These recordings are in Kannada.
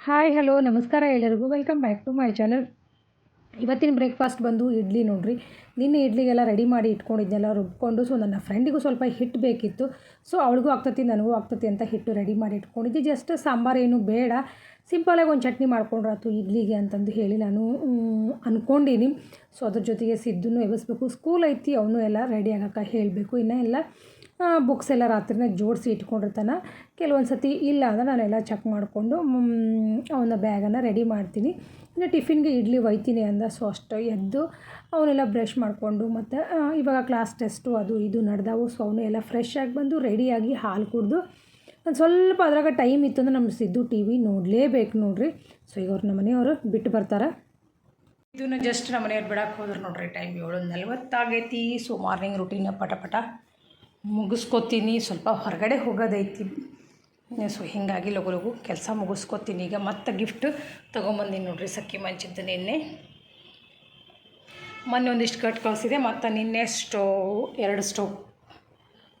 ಹಾಯ್ ಹಲೋ ನಮಸ್ಕಾರ ಎಲ್ಲರಿಗೂ welcome back to my channel ಇವತ್ತಿನ ಬ್ರೇಕ್ಫಾಸ್ಟ್ ಬಂದು ಇಡ್ಲಿ ನೋಡ್ರಿ. ನಿನ್ನೆ ಇಡ್ಲಿಗೆಲ್ಲ ರೆಡಿ ಮಾಡಿ ಇಟ್ಕೊಂಡಿದ್ದೆಲ್ಲ ರುಬ್ಕೊಂಡು. ಸೊ ನನ್ನ ಫ್ರೆಂಡಿಗೂ ಸ್ವಲ್ಪ ಹಿಟ್ಟು ಬೇಕಿತ್ತು. ಸೊ ಅವಳಿಗೂ ಆಗ್ತತಿ, ನನಗೂ ಆಗ್ತತಿ ಅಂತ ಹಿಟ್ಟು ರೆಡಿ ಮಾಡಿ ಇಟ್ಕೊಂಡಿದ್ದೆ. ಜಸ್ಟ್ ಸಾಂಬಾರು ಏನು ಬೇಡ. ಸಿಂಪಲಾಗಿ ಒಂದು ಚಟ್ನಿ ಮಾಡ್ಕೊಂಡ್ರಾತು ಇಡ್ಲಿಗೆ ಅಂತಂದು ಹೇಳಿ ನಾನು ಅಂದ್ಕೊಂಡಿನಿ ಸೊ ಅದ್ರ ಜೊತೆಗೆ ಸಿದ್ದನ್ನು ಎಬ್ಬಿಸ್ಬೇಕು. ಸ್ಕೂಲ್ ಐತಿ, ಅವನು ಎಲ್ಲ ರೆಡಿ ಆಗಕ್ಕೆ ಹೇಳಬೇಕು. ಇನ್ನೂ ಎಲ್ಲ ಬುಕ್ಸ್ ಎಲ್ಲ ರಾತ್ರಿನೇ ಜೋಡಿಸಿ ಇಟ್ಕೊಂಡಿರ್ತಾನೆ. ಕೆಲವೊಂದು ಸತಿ ಇಲ್ಲ ಅಂದರೆ ನಾನೆಲ್ಲ ಚೆಕ್ ಮಾಡಿಕೊಂಡು ಅವನ ಬ್ಯಾಗನ್ನು ರೆಡಿ ಮಾಡ್ತೀನಿ. ಇನ್ನು ಟಿಫಿನ್ಗೆ ಇಡ್ಲಿ ಒಯ್ತೀನಿ ಅಂದ ಸೊ ಅಷ್ಟು ಎದ್ದು ಅವನ್ನೆಲ್ಲ ಬ್ರಷ್ ಮಾಡಿಕೊಂಡು, ಮತ್ತು ಇವಾಗ ಕ್ಲಾಸ್ ಟೆಸ್ಟು ಅದು ಇದು ನಡೆದವು ಸೊ ಅವನು ಎಲ್ಲ ಫ್ರೆಶ್ ಆಗಿ ಬಂದು ರೆಡಿಯಾಗಿ ಹಾಲು ಕುಡಿದು, ಒಂದು ಸ್ವಲ್ಪ ಅದ್ರಾಗ ಟೈಮ್ ಇತ್ತು ಅಂದ್ರೆ ನಮ್ಮ ಸಿದ್ದು ಟಿ ವಿ ನೋಡಲೇಬೇಕು ನೋಡ್ರಿ. ಸೊ ಈಗ ಅವ್ರು ನಮ್ಮ ಮನೆಯವರು ಬಿಟ್ಟು ಬರ್ತಾರೆ. ಇದನ್ನು ಜಸ್ಟ್ ನಮ್ಮ ಮನೆಯವ್ರು ಬಿಡಕ್ಕೆ ಹೋದ್ರೆ ನೋಡ್ರಿ ಟೈಮ್ ಏಳು ನಲ್ವತ್ತಾಗೈತಿ ಸೊ ಮಾರ್ನಿಂಗ್ ರುಟೀನ ಪಟ ಪಟ. ಮುಗಿಸ್ಕೊತೀನಿ, ಸ್ವಲ್ಪ ಹೊರಗಡೆ ಹೋಗೋದೈತಿ. ಸೊ ಹೀಗಾಗಿ ಲಗು ಲಗು ಕೆಲಸ ಮುಗಿಸ್ಕೊತೀನಿ. ಈಗ ಮತ್ತೆ ಗಿಫ್ಟ್ ತೊಗೊಂಬಂದೀನಿ ನೋಡಿರಿ ಸಕ್ಕಿ ಮಂಚಿದ್ದು ನಿನ್ನೆ. ಮೊನ್ನೆ ಒಂದಿಷ್ಟು ಕಟ್ ಕಳಿಸಿದೆ, ಮತ್ತು ನಿನ್ನೆ ಸ್ಟೋವ್, ಎರಡು ಸ್ಟೋವ್,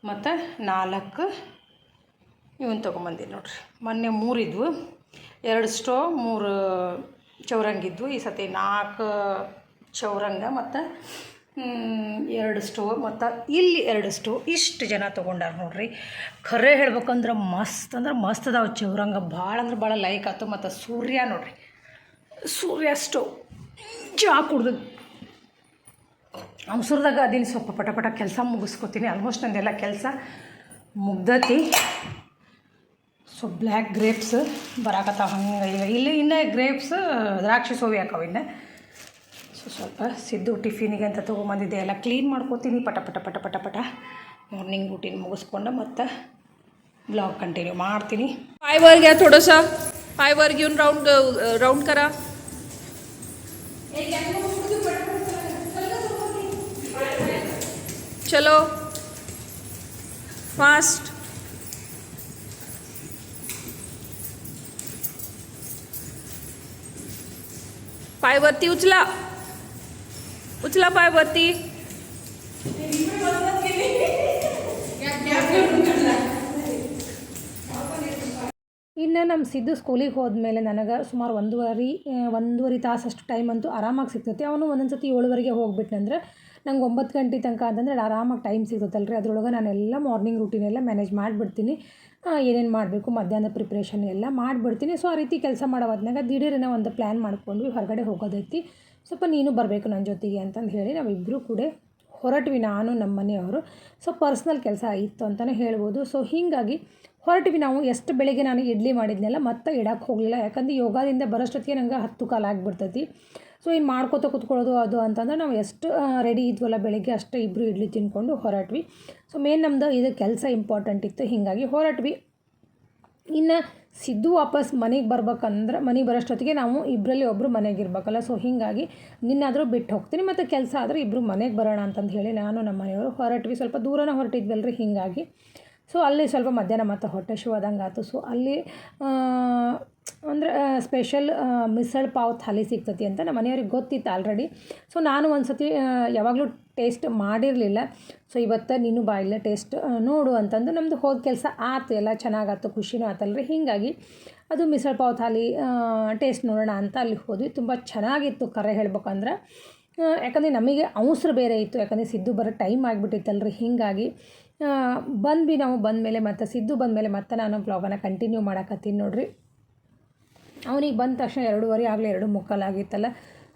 ಮತ್ತು ನಾಲ್ಕು ಇವನ್ ತೊಗೊಂಬಂದೀನಿ ನೋಡಿರಿ. ಮೊನ್ನೆ ಮೂರಿದ್ವು ಎರಡು ಸ್ಟೋವ್, ಮೂರು ಚೌರಂಗಿದ್ವು ಈ ಸತಿ ನಾಲ್ಕು ಚೌರಂಗ ಮತ್ತು ಎರಡು ಸ್ಟೋ ಮತ್ತು ಇಲ್ಲಿ ಎರಡು ಸ್ಟೋ ಇಷ್ಟು ಜನ ತೊಗೊಂಡಾರ ನೋಡ್ರಿ. ಖರೆ ಹೇಳ್ಬೇಕಂದ್ರೆ ಮಸ್ತ್ ಅಂದ್ರೆ ಮಸ್ತ್ ಅದಾವ ಚೌರಂಗ. ಭಾಳ ಅಂದ್ರೆ ಭಾಳ ಲೈಕ್ ಆಯ್ತು ಮತ್ತು ಸೂರ್ಯ ನೋಡ್ರಿ. ಸೂರ್ಯ ಸ್ಟೋವ್ ಜಾ ಕುಡ್ದು ಅವಸರದಾಗ ಅದೀನಿ ಸ್ವಲ್ಪ ಪಟ ಪಟ ಕೆಲಸ ಮುಗಿಸ್ಕೊತೀನಿ. ಆಲ್ಮೋಸ್ಟ್ ನಂದೆಲ್ಲ ಕೆಲಸ ಮುಗ್ದತಿ. ಸೊ ಬ್ಲ್ಯಾಕ್ ಗ್ರೇಪ್ಸ್ ಬರಾಕತ್ತಾವ ಹಂಗೆ. ಈಗ ಇಲ್ಲಿ ಇನ್ನೂ ಗ್ರೇಪ್ಸ್ ದ್ರಾಕ್ಷಿ ಸೋವಿ ಹಾಕವ ಇನ್ನು. ಸ್ವಲ್ಪ ಸಿದ್ದು ಟಿಫಿನಿಗೆ ಅಂತ ತೊಗೊಂಬಂದಿದ್ದೆ ಎಲ್ಲ ಕ್ಲೀನ್ ಮಾಡ್ಕೋತೀನಿ ಪಟ ಪಟ ಪಟ ಪಟ ಪಟ ಮಾರ್ನಿಂಗ್ ರೂಟೀನ್ ಮುಗಿಸ್ಕೊಂಡು ಮತ್ತು ಬ್ಲಾಗ್ ಕಂಟಿನ್ಯೂ ಮಾಡ್ತೀನಿ पाय वर घ्या थोडंसं पाय वर घेऊन राऊंड राऊंड करा चलो फास्ट पाय वरती उचला उचला पाय वरती ಇನ್ನು ನಮ್ಮ ಸಿದ್ದು ಸ್ಕೂಲಿಗೆ ಹೋದ್ಮೇಲೆ ನನಗೆ ಸುಮಾರು ಒಂದೂವರೆ ಒಂದೂವರೆ ತಾಸಷ್ಟು ಟೈಮ್ ಅಂತೂ ಆರಾಮಾಗಿ ಸಿಗ್ತೈತಿ ಅವನು ಒಂದೊಂದು ಸತಿ ಏಳುವರೆಗೆ ಹೋಗ್ಬಿಟ್ನಂದ್ರೆ ನಂಗೆ ಒಂಬತ್ತು ಗಂಟೆ ತನಕ ಅಂತಂದ್ರೆ ಆರಾಮಾಗಿ ಟೈಮ್ ಸಿಗ್ತೈತಲ್ಲ ರೀ ಅದ್ರೊಳಗೆ ನಾನೆಲ್ಲ ಮಾರ್ನಿಂಗ್ ರೂಟೀನ್ ಎಲ್ಲ ಮ್ಯಾನೇಜ್ ಮಾಡಿಬಿಡ್ತೀನಿ ಏನೇನು ಮಾಡಬೇಕು ಮಧ್ಯಾಹ್ನ ಪ್ರಿಪ್ರೇಷನ್ ಎಲ್ಲ ಮಾಡಿಬಿಡ್ತೀನಿ ಸೊ ಆ ರೀತಿ ಕೆಲಸ ಮಾಡೋ ಹೊತ್ನಾಗ ದಿಢೀರನೇ ಒಂದು ಪ್ಲ್ಯಾನ್ ಮಾಡ್ಕೊಂಡ್ವಿ ಹೊರಗಡೆ ಹೋಗೋದೈತಿ ಸ್ವಲ್ಪ ನೀನು ಬರಬೇಕು ನನ್ನ ಜೊತೆಗೆ ಅಂತಂದು ಹೇಳಿ ನಾವಿಬ್ಬರು ಕೂಡ ಹೊರಟ್ವಿ. ನಾನು ನಮ್ಮ ಮನೆಯವರು ಸೊ ಪರ್ಸ್ನಲ್ ಕೆಲಸ ಇತ್ತು ಅಂತಲೇ ಹೇಳ್ಬೋದು. ಸೊ ಹೀಗಾಗಿ ಹೊರಟ್ವಿ ನಾವು. ಎಷ್ಟು ಬೆಳಿಗ್ಗೆ ನಾನು ಇಡ್ಲಿ ಮಾಡಿದ್ನೆಲ್ಲ, ಮತ್ತೆ ಇಡಕ್ಕೆ ಹೋಗಲಿಲ್ಲ. ಯಾಕಂದ್ರೆ ಯೋಗದಿಂದ ಬರೋಷ್ಟೊತ್ತಿಗೆ ನಂಗೆ ಹತ್ತು ಕಾಲ ಆಗಿಬಿಡ್ತೈತಿ. ಸೊ ಇನ್ನು ಮಾಡ್ಕೋತ ಕೂತ್ಕೊಳ್ಳೋದು ಅದು ಅಂತಂದ್ರೆ ನಾವು ಎಷ್ಟು ರೆಡಿ ಇದ್ವಲ್ಲ ಬೆಳಿಗ್ಗೆ ಅಷ್ಟೇ ಇಬ್ಬರು ಇಡ್ಲಿ ತಿನ್ಕೊಂಡು ಹೊರಟ್ವಿ. ಸೊ ಮೇನ್ ನಮ್ಮದು ಇದು ಕೆಲಸ ಇಂಪಾರ್ಟೆಂಟ್ ಇತ್ತು. ಹೀಗಾಗಿ ಹೊರಟ್ವಿ. ಇನ್ನು ಸಿದ್ದು ವಾಪಸ್ ಮನೆಗೆ ಬರ್ಬೇಕಂದ್ರೆ ಮನೆಗೆ ಬರೋಷ್ಟೊತ್ತಿಗೆ ನಾವು ಇಬ್ಬರಲ್ಲಿ ಒಬ್ಬರು ಮನೆಗೆ ಇರ್ಬೇಕಲ್ಲ ಸೊ ಹೀಗಾಗಿ ನಿನ್ನಾದರೂ ಬಿಟ್ಟು ಹೋಗ್ತೀನಿ ಮತ್ತು ಕೆಲಸ ಆದರೆ ಇಬ್ಬರು ಮನೆಗೆ ಬರೋಣ ಅಂತಂದು ಹೇಳಿ ನಾನು ನಮ್ಮ ಮನೆಯವರು ಹೊರಟ್ವಿ. ಸ್ವಲ್ಪ ದೂರನೇ ರೀ ಹೀಗಾಗಿ. ಸೊ ಅಲ್ಲಿ ಸ್ವಲ್ಪ ಮಧ್ಯಾಹ್ನ ಮತ್ತು ಹೊಟ್ಟೆ ಆದಂಗೆ ಆಯ್ತು. ಸೊ ಅಲ್ಲಿ ಅಂದ್ರೆ ಸ್ಪೆಷಲ್ ಮಿಸಳ್ ಪಾವ್ ಥಾಲಿ ಸಿಗ್ತತಿ ಅಂತ ನಮ್ಮ ಮನೆಯವ್ರಿಗೆ ಗೊತ್ತಿತ್ತು ಆಲ್ರೆಡಿ ಸೊ ನಾನು ಒಂದು ಸತಿ ಯಾವಾಗಲೂ ಟೇಸ್ಟ್ ಮಾಡಿರಲಿಲ್ಲ. ಸೊ ಇವತ್ತು ನೀನು ಬಾಯಿಲ್ಲ ಟೇಸ್ಟ್ ನೋಡು ಅಂತಂದು ನಮ್ಮದು ಹೋದ ಕೆಲಸ ಆತು. ಎಲ್ಲ ಚೆನ್ನಾಗಾಯ್ತು ಖುಷಿನೂ ಆತಲ್ರಿ. ಹೀಗಾಗಿ ಅದು ಮಿಸಳ್ ಪಾವ್ ಥಾಲಿ ಟೇಸ್ಟ್ ನೋಡೋಣ ಅಂತ ಅಲ್ಲಿ ಹೋದ್ವಿ. ತುಂಬ ಚೆನ್ನಾಗಿತ್ತು ಕರೆ ಹೇಳ್ಬೇಕಂದ್ರೆ ಯಾಕಂದರೆ ನಮಗೆ ಅವಸರ ಬೇರೆ ಇತ್ತು. ಯಾಕಂದರೆ ಸಿದ್ದು ಬರೋ ಟೈಮ್ ಆಗಿಬಿಟ್ಟಿತ್ತಲ್ರಿ. ಹೀಗಾಗಿ ಬಂದ್ವಿ ನಾವು, ಬಂದಮೇಲೆ ಮತ್ತೆ ಸಿದ್ದು ಬಂದಮೇಲೆ ಮತ್ತೆ ನಾನು ಬ್ಲಾಗನ್ನು ಕಂಟಿನ್ಯೂ ಮಾಡಕತ್ತೀನಿ ನೋಡಿರಿ. ಅವನಿಗೆ ಬಂದ ತಕ್ಷಣ ಎರಡೂವರೆ ಆಗಲೇ ಎರಡು ಮುಕ್ಕಾಲಾಗಿತ್ತಲ್ಲ.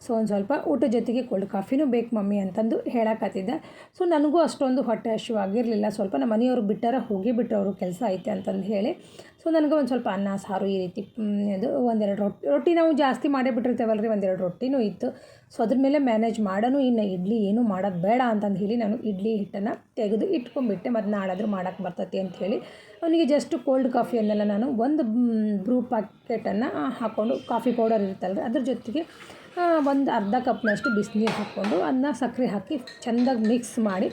ಸೊ ಒಂದು ಸ್ವಲ್ಪ ಊಟ ಜೊತೆಗೆ ಕೋಲ್ಡ್ ಕಾಫಿನೂ ಬೇಕು ಮಮ್ಮಿ ಅಂತಂದು ಹೇಳಕತ್ತಿದ್ದೆ. ಸೊ ನನಗೂ ಅಷ್ಟೊಂದು ಹೊಟ್ಟೆ ಆಗಿರಲಿಲ್ಲ. ಸ್ವಲ್ಪ ನಮ್ಮ ಮನೆಯವ್ರು ಬಿಟ್ಟಾರ, ಹೋಗಿ ಬಿಟ್ಟರು ಅವರು ಕೆಲಸ ಐತೆ ಅಂತಂದು ಹೇಳಿ. ಸೊ ನನಗೆ ಒಂದು ಸ್ವಲ್ಪ ಅನ್ನ, ಸಾರು ಈ ರೀತಿ ಇದು ಒಂದೆರಡು ರೊಟ್ಟಿ ರೊಟ್ಟಿ ನಾವು ಜಾಸ್ತಿ ಮಾಡೇ ಬಿಟ್ಟಿರ್ತೇವಲ್ಲ ರೀ ಒಂದೆರಡು ರೊಟ್ಟಿನೂ ಇತ್ತು. ಸೊ ಅದ್ರ ಮೇಲೆ ಮ್ಯಾನೇಜ್ ಮಾಡೋನು, ಇನ್ನು ಇಡ್ಲಿ ಏನೂ ಮಾಡೋದು ಬೇಡ ಅಂತಂದು ಹೇಳಿ ನಾನು ಇಡ್ಲಿ ಹಿಟ್ಟನ್ನು ತೆಗೆದು ಇಟ್ಕೊಂಡ್ಬಿಟ್ಟೆ. ಮತ್ತು ನಾಳಾದರೂ ಮಾಡೋಕ್ಕೆ ಬರ್ತೈತಿ ಅಂತ ಹೇಳಿ. ಅವನಿಗೆ ಜಸ್ಟ್ ಕೋಲ್ಡ್ ಕಾಫಿಯನ್ನೆಲ್ಲ ನಾನು ಒಂದು ಬ್ರೂ ಪ್ಯಾಕೆಟನ್ನು ಹಾಕ್ಕೊಂಡು ಕಾಫಿ ಪೌಡರ್ ಇರುತ್ತಲ್ಲ ಅದ್ರ ಜೊತೆಗೆ ಒಂದು ಅರ್ಧ ಕಪ್ನಷ್ಟು ಬಿಸಿನೀರು ಹಾಕ್ಕೊಂಡು ಅದನ್ನ ಸಕ್ಕರೆ ಹಾಕಿ ಚೆಂದಾಗಿ ಮಿಕ್ಸ್ ಮಾಡಿ.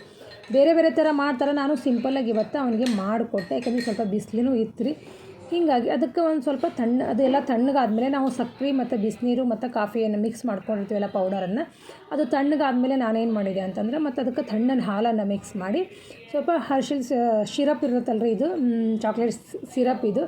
ಬೇರೆ ಬೇರೆ ಥರ ಮಾಡ್ತಾರೆ. ನಾನು ಸಿಂಪಲ್ಲಾಗಿ ಇವತ್ತು ಅವನಿಗೆ ಮಾಡಿಕೊಟ್ಟೆ. ಯಾಕಂದರೆ ಸ್ವಲ್ಪ ಬಿಸಿಲಿನೂ ಇತ್ತು ರೀ ಹೀಗಾಗಿ ಅದಕ್ಕೆ ಒಂದು ಸ್ವಲ್ಪ ತಣ್ಣ, ಅದೆಲ್ಲ ತಣ್ಣಗಾದ್ಮೇಲೆ ನಾವು ಸಕ್ಕರೆ ಮತ್ತು ಬಿಸಿನೀರು ಮತ್ತು ಕಾಫಿಯನ್ನು ಮಿಕ್ಸ್ ಮಾಡ್ಕೊಂಡಿರ್ತೀವಲ್ಲ ಪೌಡರನ್ನು ಅದು ತಣ್ಣಗಾದ್ಮೇಲೆ ನಾನೇನು ಮಾಡಿದೆ ಅಂತಂದ್ರೆ ಮತ್ತು ಅದಕ್ಕೆ ತಣ್ಣನ ಹಾಲನ್ನು ಮಿಕ್ಸ್ ಮಾಡಿ. ಸ್ವಲ್ಪ ಹರ್ಷಿಲ್ ಸಿರಪ್ ಇರುತ್ತಲ್ಲ ರೀ ಇದು ಚಾಕ್ಲೇಟ್ ಸಿರಪ್ ಇದು.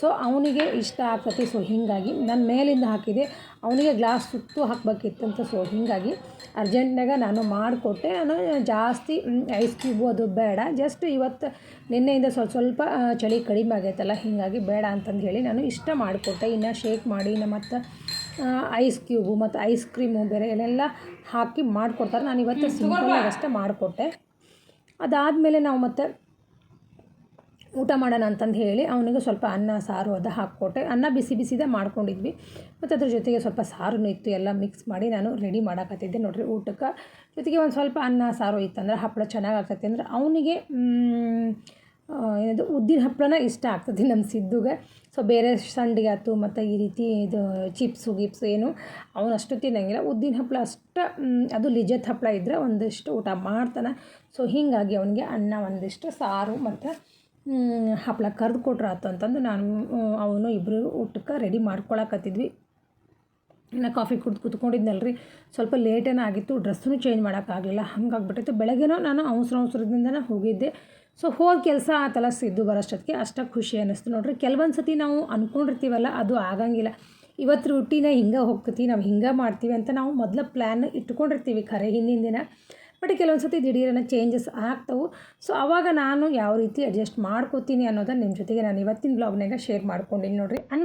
ಸೊ ಅವನಿಗೆ ಇಷ್ಟ ಆಗ್ತತಿ. ಸೊ ಹೀಗಾಗಿ ನಾನು ಮೇಲಿಂದ ಹಾಕಿದೆ. ಅವನಿಗೆ ಗ್ಲಾಸ್ ಸುತ್ತು ಹಾಕಬೇಕಿತ್ತಂತ ಸೊ ಹೀಗಾಗಿ ಅರ್ಜೆಂಟ್ನಾಗ ನಾನು ಮಾಡಿಕೊಟ್ಟೆ. ನಾನು ಜಾಸ್ತಿ ಐಸ್ ಕ್ಯೂಬು ಅದು ಬೇಡ. ಜಸ್ಟ್ ಇವತ್ತು ನಿನ್ನೆಯಿಂದ ಸ್ವಲ್ಪ ಸ್ವಲ್ಪ ಚಳಿ ಕಡಿಮೆ ಆಗೈತಲ್ಲ. ಹೀಗಾಗಿ ಬೇಡ ಅಂತಂದು ಹೇಳಿ ನಾನು ಇಷ್ಟ ಮಾಡಿಕೊಟ್ಟೆ. ಇನ್ನು ಶೇಕ್ ಮಾಡಿ ಇನ್ನು ಮತ್ತು ಐಸ್ ಕ್ಯೂಬು ಮತ್ತು ಐಸ್ ಕ್ರೀಮು ಬೇರೆ ಏನೆಲ್ಲ ಹಾಕಿ ಮಾಡಿಕೊಡ್ತಾರೆ. ನಾನು ಇವತ್ತು ಸಿಂಪಲ್ಲಾಗಿ ಅಷ್ಟೇ ಮಾಡಿಕೊಟ್ಟೆ. ಅದಾದಮೇಲೆ ನಾವು ಮತ್ತೆ ಊಟ ಮಾಡೋಣ ಅಂತಂದು ಹೇಳಿ ಅವನಿಗೆ ಸ್ವಲ್ಪ ಅನ್ನ, ಸಾರು ಅದು ಹಾಕ್ಕೊಟ್ಟೆ. ಅನ್ನ ಬಿಸಿ ಬಿಸಿದೇ ಮಾಡ್ಕೊಂಡಿದ್ವಿ. ಮತ್ತು ಅದ್ರ ಜೊತೆಗೆ ಸ್ವಲ್ಪ ಸಾರು ಇತ್ತು, ಎಲ್ಲ ಮಿಕ್ಸ್ ಮಾಡಿ ನಾನು ರೆಡಿ ಮಾಡಕತ್ತಿದ್ದೆ. ನೋಡಿರಿ, ಊಟಕ್ಕೆ ಜೊತೆಗೆ ಒಂದು ಸ್ವಲ್ಪ ಅನ್ನ, ಸಾರು ಇತ್ತಂದ್ರೆ ಹಪ್ಪಳ ಚೆನ್ನಾಗಿ ಆಗ್ತೈತೆ ಅಂದ್ರೆ ಅವನಿಗೆ ಏನದು, ಉದ್ದಿನ ಹಪ್ಪಳನ ಇಷ್ಟ ಆಗ್ತದೆ ನಮ್ಮ ಸಿದ್ದುಗೆ. ಸೊ ಬೇರೆ ಸಂಡಿಗೆ ಆಯ್ತು, ಮತ್ತು ಈ ರೀತಿ ಇದು ಚಿಪ್ಸು ಗಿಪ್ಸು ಏನು ಅವನು ತಿನ್ನಂಗಿಲ್ಲ. ಉದ್ದಿನ ಹಪ್ಪಳ ಅಷ್ಟು ಅದು ಲಿಜತ್ ಹಪ್ಪಳ ಇದ್ದರೆ ಒಂದಿಷ್ಟು ಊಟ ಮಾಡ್ತಾನೆ. ಸೊ ಹೀಗಾಗಿ ಅವನಿಗೆ ಅನ್ನ, ಒಂದಿಷ್ಟು ಸಾರು ಮತ್ತು ಹಪ್ಪಳ ಕರ್ದು ಕೊಟ್ರೆ ಆತು ಅಂತಂದು ನಾನು ಅವನು ಇಬ್ಬರು ಊಟಕ್ಕೆ ರೆಡಿ ಮಾಡ್ಕೊಳಕತ್ತಿದ್ವಿ. ನಾನು ಕಾಫಿ ಕುಡ್ದು ಕುತ್ಕೊಂಡಿದ್ನಲ್ರಿ. ಸ್ವಲ್ಪ ಲೇಟೇನೋ ಆಗಿತ್ತು ಡ್ರೆಸ್ಸೂ ಚೇಂಜ್ ಮಾಡೋಕ್ಕಾಗಲಿಲ್ಲ ಹಂಗಾಗ್ಬಿಟ್ಟಿತ್ತು ಬೆಳಗ್ಗೆನೋ ನಾನು ಅವಸರ ಅವಸರದಿಂದನೇ ಹೋಗಿದ್ದೆ. ಸೊ ಹೋದ ಕೆಲಸ ಆತಲ್ಲ, ಸಿದ್ದು ಬರೋಷ್ಟೊತ್ತಿಗೆ ಅಷ್ಟಕ್ಕೆ ಖುಷಿ ಅನ್ನಿಸ್ತು ನೋಡ್ರಿ. ಕೆಲವೊಂದು ಸತಿ ನಾವು ಅಂದ್ಕೊಂಡಿರ್ತೀವಲ್ಲ ಅದು ಆಗಂಗಿಲ್ಲ. ಇವತ್ತು ರೊಟ್ಟಿನ ಹಿಂಗೆ ಹೋಗ್ತೈತಿ, ನಾವು ಹಿಂಗೆ ಮಾಡ್ತೀವಿ ಅಂತ ನಾವು ಮೊದಲ ಪ್ಲ್ಯಾನ್ ಇಟ್ಕೊಂಡಿರ್ತೀವಿ, ಖರೆ ಹಿಂದಿನ ದಿನ. ಬಟ್ ಕೆಲವೊಂದು ಸತಿ ದಿಢೀರನ ಚೇಂಜಸ್ ಆಗ್ತವೆ. ಸೊ ಆವಾಗ ನಾನು ಯಾವ ರೀತಿ ಅಡ್ಜಸ್ಟ್ ಮಾಡ್ಕೋತೀನಿ ಅನ್ನೋದನ್ನು ನಿಮ್ಮ ಜೊತೆಗೆ ನಾನು ಇವತ್ತಿನ ಬ್ಲಾಗ್ನಾಗ ಶೇರ್ ಮಾಡ್ಕೊಂಡಿನಿ ನೋಡಿರಿ. ಅನ್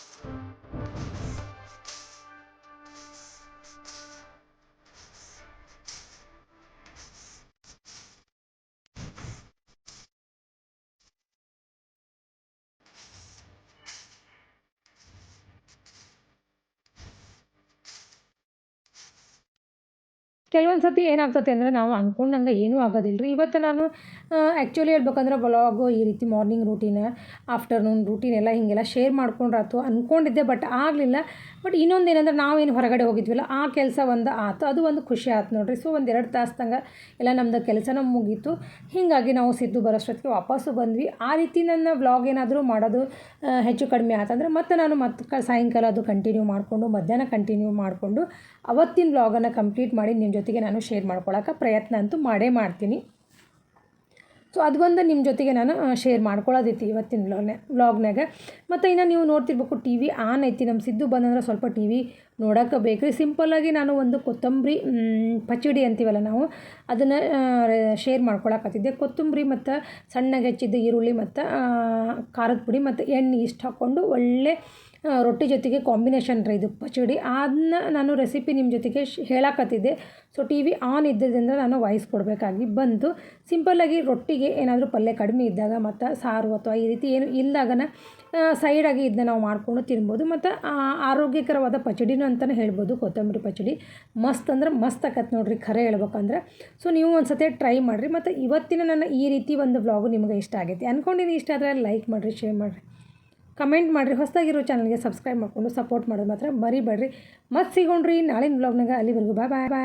ಕೆಲವೊಂದು ಸರ್ತಿ ಏನಾಗ್ತದೆ ಅಂದರೆ ನಾವು ಅಂದ್ಕೊಂಡಂಗೆ ಏನೂ ಆಗೋದಿಲ್ಲ ರೀ ಇವತ್ತು ನಾನು ಆ್ಯಕ್ಚುಲಿ ಹೇಳ್ಬೇಕಂದ್ರೆ ಬ್ಲಾಗು ಈ ರೀತಿ ಮಾರ್ನಿಂಗ್ ರೂಟೀನ್ ಆಫ್ಟರ್ನೂನ್ ರೂಟೀನ್ ಎಲ್ಲ ಹೀಗೆಲ್ಲ ಶೇರ್ ಮಾಡ್ಕೊಂಡ್ರಾತು ಅಂದ್ಕೊಂಡಿದ್ದೆ ಬಟ್ ಆಗಲಿಲ್ಲ. ಬಟ್ ಇನ್ನೊಂದು ಏನಂದ್ರೆ ನಾವೇನು ಹೊರಗಡೆ ಹೋಗಿದ್ವಲ್ಲ, ಆ ಕೆಲಸ ಒಂದು ಆತು. ಅದು ಒಂದು ಖುಷಿ ಆಯ್ತು ನೋಡಿರಿ. ಸೊ ಒಂದು ಎರಡು ತಾಸ್ದಂಗೆ ಎಲ್ಲ ನಮ್ಮದು ಕೆಲಸನೂ ಮುಗೀತು. ಹೀಗಾಗಿ ನಾವು ಸಿದ್ದು ಬರೋಷ್ಟೊತ್ತಿಗೆ ವಾಪಸ್ಸು ಬಂದ್ವಿ. ಆ ರೀತಿ ನನ್ನ ವ್ಲಾಗ್ ಏನಾದರೂ ಮಾಡೋದು ಹೆಚ್ಚು ಕಡಿಮೆ ಆತಂದ್ರೆ ಮತ್ತೆ ನಾನು ಮತ್ತೆ ಸಾಯಂಕಾಲ ಅದು ಕಂಟಿನ್ಯೂ ಮಾಡಿಕೊಂಡು, ಮಧ್ಯಾಹ್ನ ಕಂಟಿನ್ಯೂ ಮಾಡಿಕೊಂಡು ಅವತ್ತಿನ ವ್ಲಾಗನ್ನು ಕಂಪ್ಲೀಟ್ ಮಾಡಿ ನಿಮ್ಮ ಜೊತೆಗೆ ನಾನು ಶೇರ್ ಮಾಡ್ಕೊಳ್ಳೋಕೆ ಪ್ರಯತ್ನ ಅಂತೂ ಮಾಡೇ ಮಾಡ್ತೀನಿ. ಸೊ ಅದು ಒಂದು ನಿಮ್ಮ ಜೊತೆಗೆ ನಾನು ಶೇರ್ ಮಾಡ್ಕೊಳ್ಳೋದೈತಿ ಇವತ್ತಿನ ಬ್ಲಾಗ್ನೇ ವ್ಲಾಗ್ನಾಗ ಮತ್ತು ಇನ್ನು ನೀವು ನೋಡ್ತಿರ್ಬೇಕು ಟಿ ವಿ ಆನ್ ಐತಿ. ನಮ್ಮ ಸಿದ್ದು ಬಂದಂದ್ರೆ ಸ್ವಲ್ಪ ಟಿ ವಿ ನೋಡೋಕೆ ಬೇಕು ಸಿಂಪಲ್ಲಾಗಿ ನಾನು ಒಂದು ಕೊತ್ತಂಬರಿ ಪಚಡಿ ಅಂತೀವಲ್ಲ ನಾವು, ಅದನ್ನು ಶೇರ್ ಮಾಡ್ಕೊಳಕತ್ತಿದ್ದೆ. ಕೊತ್ತಂಬರಿ ಮತ್ತು ಸಣ್ಣಗೆ ಹೆಚ್ಚಿದ್ದ ಈರುಳ್ಳಿ ಮತ್ತು ಖಾರದ ಪುಡಿ ಮತ್ತು ಎಣ್ಣೆ ಇಷ್ಟು ಹಾಕ್ಕೊಂಡು ಒಳ್ಳೆ ರೊಟ್ಟಿ ಜೊತೆಗೆ ಕಾಂಬಿನೇಷನ್ ರೀ ಇದು ಪಚಡಿ. ಅದನ್ನ ನಾನು ರೆಸಿಪಿ ನಿಮ್ಮ ಜೊತೆಗೆ ಹೇಳಕತ್ತಿದ್ದೆ. ಸೊ ಟಿ ವಿ ಆನ್ ಇದ್ದಿದ್ದರಿಂದ ನಾನು ವಾಯ್ಸ್ ಕೊಡಬೇಕಾಗಿ ಬಂತು. ಸಿಂಪಲ್ಲಾಗಿ ರೊಟ್ಟಿಗೆ ಏನಾದರೂ ಪಲ್ಯ ಕಡಿಮೆ ಇದ್ದಾಗ ಮತ್ತು ಸಾರು ಅಥವಾ ಈ ರೀತಿ ಏನು ಇಲ್ದಾಗನ ಸೈಡಾಗಿ ಇದನ್ನ ನಾವು ಮಾಡಿಕೊಂಡು ತಿನ್ಬೋದು. ಮತ್ತು ಆರೋಗ್ಯಕರವಾದ ಪಚಡಿನೂ ಅಂತಲೇ ಹೇಳ್ಬೋದು. ಕೊತ್ತಂಬರಿ ಪಚಡಿ. ಮಸ್ತ್ ಅಂದ್ರೆ ಮಸ್ತ್ ಆಕತ್ ನೋಡ್ರಿ ಖರೆ ಹೇಳ್ಬೇಕಂದ್ರೆ. ಸೊ ನೀವು ಒಂದು ಸತಿ ಟ್ರೈ ಮಾಡಿರಿ. ಮತ್ತು ಇವತ್ತಿನ ನನ್ನ ಈ ರೀತಿ ಒಂದು ವ್ಲಾಗು ನಿಮಗೆ ಇಷ್ಟ ಆಗೈತಿ. ಅಂದ್ಕೊಂಡಿನಿ ಇಷ್ಟ ಆದರೆ ಲೈಕ್ ಮಾಡಿರಿ ಶೇರ್ ಮಾಡಿರಿ. ಕಮೆಂಟ್ ಮಾಡಿರಿ, ಹೊಸದಾಗಿರೋ ಚಾನಲ್ಗೆ ಸಬ್ಸ್ಕ್ರೈಬ್ ಮಾಡಿಕೊಂಡು ಸಪೋರ್ಟ್ ಮಾಡೋದು ಮಾತ್ರ ಮರಿಬೇಡ್ರಿ. ಮತ್ತೆ ಸಿಗೋಣ್ರಿ, ನಾಳೆ ಬ್ಲಾಗ್ನಾಗ ಅಲ್ಲಿವರೆಗೂ ಬಾಯ್ ಬಾಯ್ ಬಾಯ್